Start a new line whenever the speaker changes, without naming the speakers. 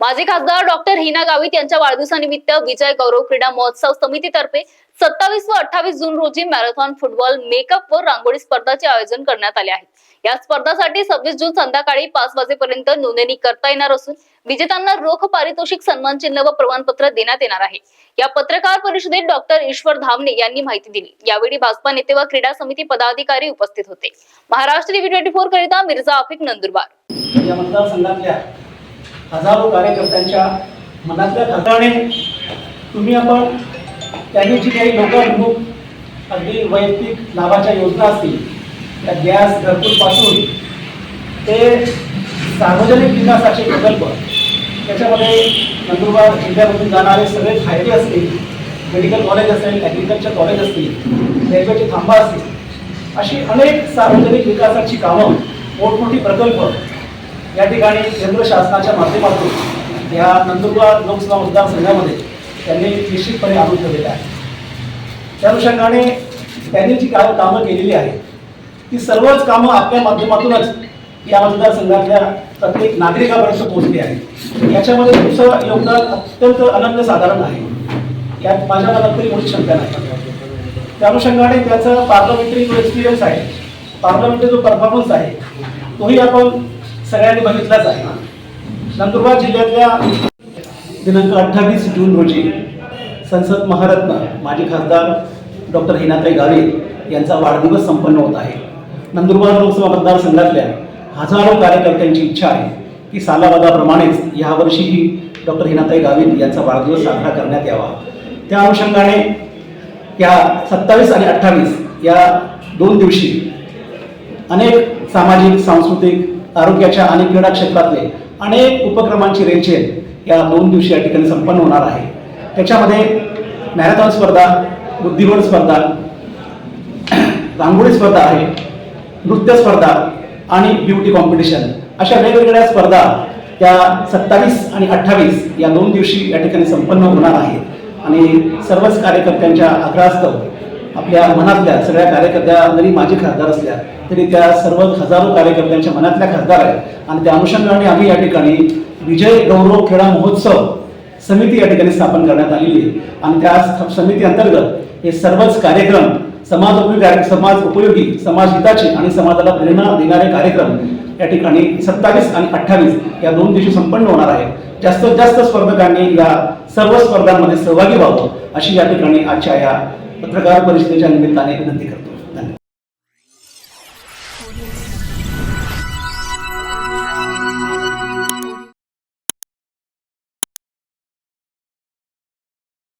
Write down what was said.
माजी खासदार डॉक्टर हिना गावित यांच्या वाढदिवसानिमित्त विजय गौरव क्रीडा महोत्सव समितीतर्फे सत्तावीस व अठ्ठावीस जून रोजी मॅरेथॉन फुटबॉल मेकअप व रांगोळी स्पर्धाचे आयोजन करण्यात आले आहे. या स्पर्धासाठी सव्वीस जून संध्याकाळी पाच वाजेपर्यंत नोंदणी करता येणार असून विजेत्यांना रोख पारितोषिक सन्मान चिन्ह व प्रमाणपत्र देण्यात येणार आहे. या पत्रकार परिषदेत डॉक्टर ईश्वर धामणे यांनी माहिती दिली. यावेळी भाजपा नेते व क्रीडा समिती पदाधिकारी उपस्थित होते. महाराष्ट्र टीव्ही ट्वेंटी फोर करिता मिर्झा आफिक नंदुरबार.
हजारो कार्यकर्त्यांच्या मनातल्या खाताने तुम्ही आपण त्यांनी जी काही लोकाभिमुख अगदी वैयक्तिक लाभाच्या योजना असतील त्या गॅस घरकुलपासून ते सार्वजनिक विकासाचे प्रकल्प त्याच्यामध्ये नंदुरबार जिल्ह्यामधून जाणारे सगळे फायदे असतील मेडिकल कॉलेज असेल ॲग्रिकल्चर कॉलेज असतील रेल्वेचे थांबा असतील अशी अनेक सार्वजनिक विकासाची कामं मोठमोठी प्रकल्प या ठिकाणी केंद्र शासनाच्या माध्यमातून या नंदुरबार लोकसभा मतदारसंघामध्ये त्यांनी निश्चितपणे आणून ठेवलेले आहे. त्या अनुषंगाने त्यांनी जी काय कामं केलेली आहेत ती सर्वच कामं आपल्या माध्यमातूनच या मतदारसंघातल्या प्रत्येक नागरिकापर्यंत पोहोचली आहे याच्यामध्ये तुमचं योगदान अत्यंत अनन्यसाधारण आहे. यात माझ्या मनात तरी मोठी शंका नाही. त्या अनुषंगाने त्याचा पार्लमेंटरी जो एक्सपिरियन्स आहे पार्लमेंटरी जो परफॉर्मन्स आहे तोही आपण सगळ्यांनी बघितलाच आहे. नंदुरबार जिल्ह्यातल्या दिनांक अठ्ठावीस जून रोजी संसद महारत्न माजी खासदार डॉक्टर हिनाताई गावे यांचा वाढदिवस संपन्न होत आहे. नंदुरबार लोकसभा मतदारसंघातल्या हजारो कार्यकर्त्यांची इच्छा आहे की सालाबादाप्रमाणेच यावर्षीही डॉक्टर हिनाताई गावित यांचा वाढदिवस साजरा करण्यात यावा. त्या अनुषंगाने या सत्तावीस आणि अठ्ठावीस या दोन दिवशी अनेक सामाजिक सांस्कृतिक आरोग्याच्या आणि क्रीडा क्षेत्रातले अनेक उपक्रमांची रेलचेल या दोन दिवशी या ठिकाणी संपन्न होणार आहे. त्याच्यामध्ये मॅरेथॉन स्पर्धा बुद्धिबळ स्पर्धा रांगोळी स्पर्धा आहे नृत्य स्पर्धा आणि ब्युटी कॉम्पिटिशन. अशा वेगवेगळ्या स्पर्धा त्या सत्तावीस आणि अठ्ठावीस या दोन दिवशी या ठिकाणी संपन्न होणार आहेत. आणि सर्वच कार्यकर्त्यांच्या आग्रहास्तव आपल्या मनातल्या सगळ्या कार्यकर्त्या जरी माझे खासदार असल्या तरी त्या सर्व हजारो कार्यकर्त्यांच्या मनातल्या खासदार आहेत. आणि त्या अनुषंगाने आम्ही या ठिकाणी विजय गौरव खेळा महोत्सव समिती या ठिकाणी स्थापन करण्यात आलेली आहे. आणि त्या समिती अंतर्गत हे सर्वच कार्यक्रम समाज उपयोगी समाज उपयोगी समाज हिताचे आणि समाजाला प्रेरणा देणारे कार्यक्रम या ठिकाणी सत्तावीस आणि अठ्ठावीस या दोन दिवशी संपन्न होणार आहे. जास्तीत जास्त स्पर्धकांनी या सर्व स्पर्धांमध्ये सहभागी व्हावं अशी या ठिकाणी आजच्या या पत्रकार परिषदेच्या निमित्ताने विनंती करतो.